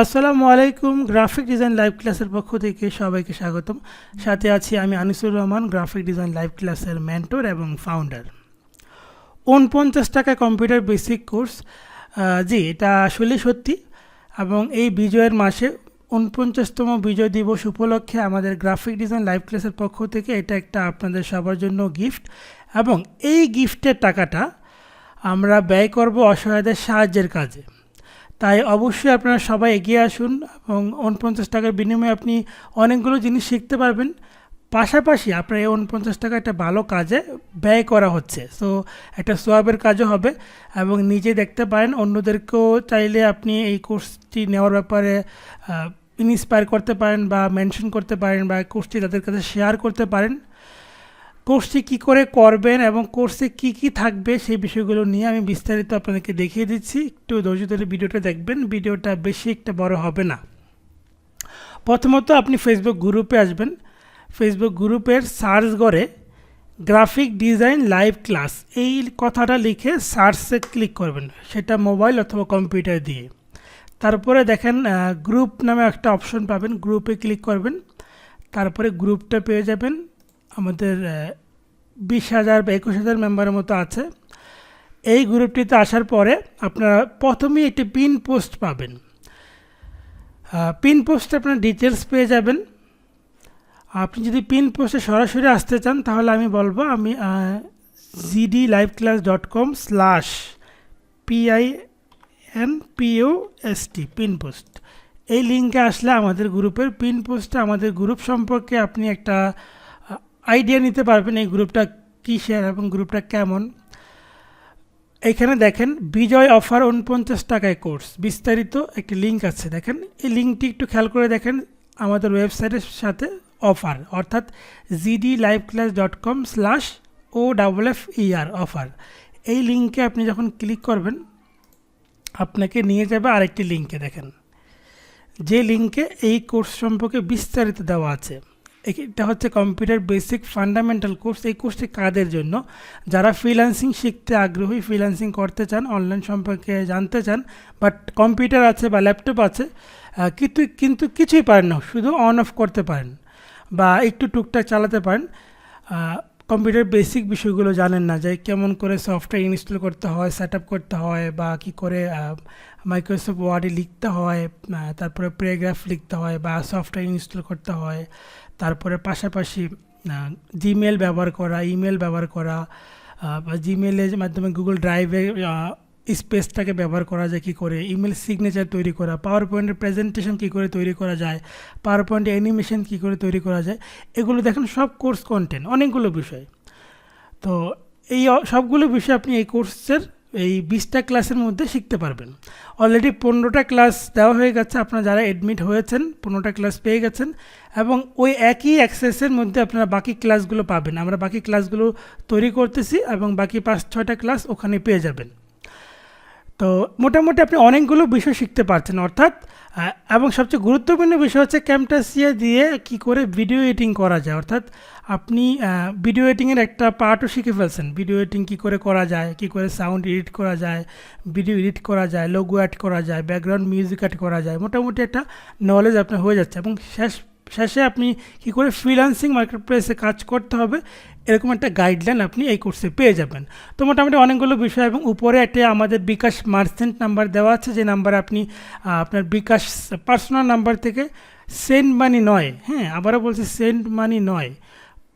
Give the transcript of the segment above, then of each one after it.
আসসালামু আলাইকুম, graphic design live ক্লাসের পক্ষ থেকে সবাইকে স্বাগতম। সাথে আছি আমি Anisur Rahman, graphic design live ক্লাসের মেন্টর এবং ফাউন্ডার উনপঞ্চাশ টাকা কম্পিউটার বেসিক কোর্স জি, এটা আসলে সত্যি। এবং এই বিজয়ের মাসে উনপঞ্চাশতম বিজয় দিবস উপলক্ষে আমাদের গ্রাফিক ডিজাইন লাইভ ক্লাসের পক্ষ থেকে এটা একটা আপনাদের সবার জন্য গিফট এবং এই গিফটের টাকাটা আমরা ব্যয় করব অসহায়দের সাহায্যের কাজে। তাই অবশ্যই আপনারা সবাই এগিয়ে আসুন এবং উনপঞ্চাশ টাকার বিনিময়ে আপনি অনেকগুলো জিনিস শিখতে পারবেন। পাশাপাশি আপনার এই উনপঞ্চাশ টাকা একটা ভালো কাজে ব্যয় করা হচ্ছে। সো একটা সোয়াবের কাজও হবে এবং নিজে দেখতে পারেন অন্যদেরকেও চাইলে আপনি এই কোর্সটি নেওয়ার ব্যাপারে ইন্সপায়ার করতে পারেন বা মেনশন করতে পারেন বা কোর্সটি তাদের কাছে শেয়ার করতে পারেন। কোর্সটি কী করে করবেন এবং কোর্সে কি কি থাকবে সেই বিষয়গুলো নিয়ে আমি বিস্তারিত আপনাদেরকে দেখিয়ে দিচ্ছি। একটু ধৈর্য ধরে ভিডিওটা দেখবেন, ভিডিওটা বেশি একটা বড় হবে না। প্রথমত আপনি ফেসবুক গ্রুপে আসবেন। ফেসবুক গ্রুপের সার্চ করে গ্রাফিক ডিজাইন লাইভ ক্লাস এই কথাটা লিখে সার্চে ক্লিক করবেন, সেটা মোবাইল অথবা কম্পিউটার দিয়ে। তারপরে দেখেন গ্রুপ নামে একটা অপশন পাবেন গ্রুপে ক্লিক করবেন। তারপরে গ্রুপটা পেয়ে যাবেন। আমাদের বিশ হাজার বা একুশ হাজার মেম্বারের মতো আছে। এই গ্রুপটিতে আসার পরে আপনারা প্রথমেই একটি পিন পোস্ট পাবেন। পিন পোস্টে আপনার ডিটেলস পেয়ে যাবেন। আপনি যদি পিন পোস্টে সরাসরি আসতে চান, তাহলে আমি বলব, আমি GD live class dot com slash PI N PO S T pin post এই লিঙ্কে আসলে আমাদের গ্রুপের পিন পোস্টে আমাদের গ্রুপ সম্পর্কে আপনি একটা আইডিয়া নিতে পারবেন এই গ্রুপটা কিসের এবং গ্রুপটা কেমন। এখানে দেখেন, বিজয় অফার উনপঞ্চাশ টাকায় কোর্স বিস্তারিত একটি লিঙ্ক আছে, দেখেন। এই লিঙ্কটি একটু খেয়াল করে দেখেন আমাদের ওয়েবসাইটের সাথে অফার অর্থাৎ GD live class dot com slash O double F ER offer এই লিঙ্কে আপনি যখন ক্লিক করবেন, আপনাকে নিয়ে যাবে আরেকটি লিঙ্কে দেখেন। যে লিঙ্কে এই কোর্স সম্পর্কে বিস্তারিত দেওয়া আছে। এটা হচ্ছে কম্পিউটার বেসিক ফান্ডামেন্টাল কোর্স এই কোর্সটি কাদের জন্য? যারা ফ্রিল্যান্সিং শিখতে আগ্রহী ফ্রিল্যান্সিং করতে চান অনলাইন সম্পর্কে জানতে চান বাট কম্পিউটার আছে বা ল্যাপটপ আছে কিন্তু কিন্তু কিছুই পারেন না, শুধু অন অফ করতে পারেন বা একটু টুকটাক চালাতে পারেন। কম্পিউটার বেসিক বিষয়গুলো জানেন না, যে কেমন করে সফটওয়্যার ইনস্টল করতে হয় সেট করতে হয়, বা কি করে মাইক্রোসফট ওয়ার্ডে লিখতে হয় তারপরে প্রেগ্রাফ লিখতে হয়, বা সফটওয়্যার ইনস্টল করতে হয়। তারপরে পাশাপাশি জিমেল ব্যবহার করা ইমেল ব্যবহার করা বা জিমেলের মাধ্যমে গুগল ড্রাইভে স্পেসটাকে ব্যবহার করা যায় কী করে ইমেল সিগনেচার তৈরি করা পাওয়ার পয়েন্টের প্রেজেন্টেশন কী করে তৈরি করা যায় পাওয়ার পয়েন্টের অ্যানিমেশন কী করে তৈরি করা যায়, এগুলো দেখেন সব কোর্স কন্টেন্ট অনেকগুলো বিষয়। তো এই সবগুলো বিষয় আপনি এই কোর্সের এই বিশটা ক্লাসের মধ্যে শিখতে পারবেন। অলরেডি পনেরোটা ক্লাস দেওয়া হয়ে গেছে, আপনারা যারা অ্যাডমিট হয়েছেন, পনেরোটা ক্লাস পেয়ে গেছেন এবং ওই একই অ্যাক্সেসের মধ্যে আপনারা বাকি ক্লাসগুলো পাবেন। আমরা বাকি ক্লাসগুলো তৈরি করতেছি এবং বাকি পাঁচ ছয়টা ক্লাস ওখানে পেয়ে যাবেন। তো মোটামুটি আপনি অনেকগুলো বিষয় শিখতে পারছেন, অর্থাৎ এবং সবচেয়ে গুরুত্বপূর্ণ বিষয় হচ্ছে ক্যামটাসিয়া দিয়ে কি করে ভিডিও এডিটিং করা যায়। অর্থাৎ, আপনি ভিডিও এডিটিংয়ের একটা পার্টও শিখে ফেলছেন। ভিডিও এডিটিং কী করে করা যায়, কী করে সাউন্ড এডিট করা যায় ভিডিও এডিট করা যায় লোগো অ্যাড করা যায় ব্যাকগ্রাউন্ড মিউজিক অ্যাড করা যায়, মোটামুটি একটা নলেজ আপনার হয়ে যাচ্ছে। এবং শেষ শেষে আপনি কি করে ফ্রিলান্সিং মার্কেট প্লেসে কাজ করতে হবে, এরকম একটা গাইডলাইন আপনি এই কোর্সে পেয়ে যাবেন। তো মোটামুটি অনেকগুলো বিষয় এবং উপরে একটা আমাদের বিকাশ মার্চেন্ট নাম্বার দেওয়া আছে, যে নাম্বার আপনি আপনার বিকাশ পার্সোনাল নাম্বার থেকে সেন্ট মানি নয় হ্যাঁ আবারও বলছি সেন্ট মানি নয়।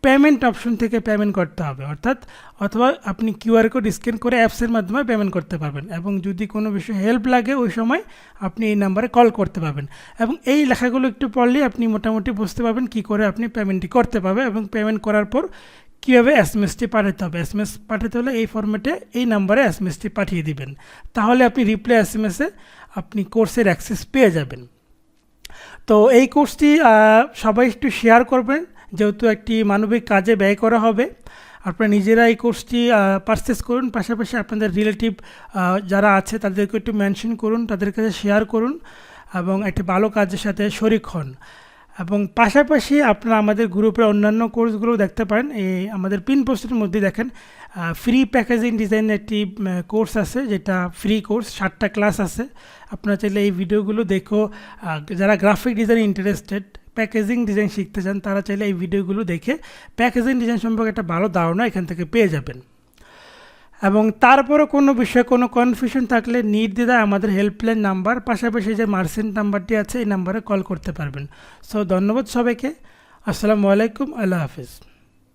পেমেন্ট অপশন থেকে পেমেন্ট করতে হবে। অর্থাৎ অথবা আপনি কিউআর কোড স্ক্যান করে অ্যাপসের মাধ্যমে পেমেন্ট করতে পারবেন এবং যদি কোনো বিষয়ে হেল্প লাগে, ওই সময় আপনি এই নাম্বারে কল করতে পারবেন। এবং এই লেখাগুলো একটু পড়লেই আপনি মোটামুটি বুঝতে পারবেন কী করে আপনি পেমেন্টটি করতে পারবেন এবং পেমেন্ট করার পর কীভাবে এস এম এসটি পাঠাতে হবে। এস এম এস পাঠাতে হলে এই ফর্মেটে এই নাম্বারে এস এম এসটি পাঠিয়ে দিবেন। তাহলে আপনি রিপ্লাই এস এম এসে আপনি কোর্সের অ্যাক্সেস পেয়ে যাবেন। তো এই কোর্সটি সবাই একটু শেয়ার করবেন। যেহেতু একটি মানবিক কাজে ব্যয় করা হবে, আপনারা নিজেরা এই কোর্সটি পারচেস করুন। পাশাপাশি আপনাদের রিলেটিভ যারা আছে তাদেরকে একটু মেনশন করুন, তাদের কাছে শেয়ার করুন এবং একটি ভালো কাজের সাথে শরিক হন। এবং পাশাপাশি আপনারা আমাদের গ্রুপের অন্যান্য কোর্সগুলো দেখতে পারেন। এই আমাদের পিন পোস্টের মধ্যে দেখেন ফ্রি প্যাকেজিং ডিজাইন একটি কোর্স আছে, যেটা ফ্রি কোর্স সাতটা ক্লাস আছে। আপনারা চাইলে এই ভিডিওগুলো দেখো যারা graphic design interested packaging design শিখতে চান, তারা চাইলে এই ভিডিওগুলো দেখে প্যাকেজিং ডিজাইন সম্পর্কে একটা ভালো ধারণা এখান থেকে পেয়ে যাবেন। এবং তারপরও কোনো বিষয়ে কোনো কনফিউশন থাকলে নির্দ্বিধায় আমাদের হেল্পলাইন নাম্বার পাশাপাশি যে মার্সেন্ট নাম্বারটি আছে, এই নাম্বারে কল করতে পারবেন। সো ধন্যবাদ সবাইকে। আসসালামু আলাইকুম। আল্লাহ হাফিজ।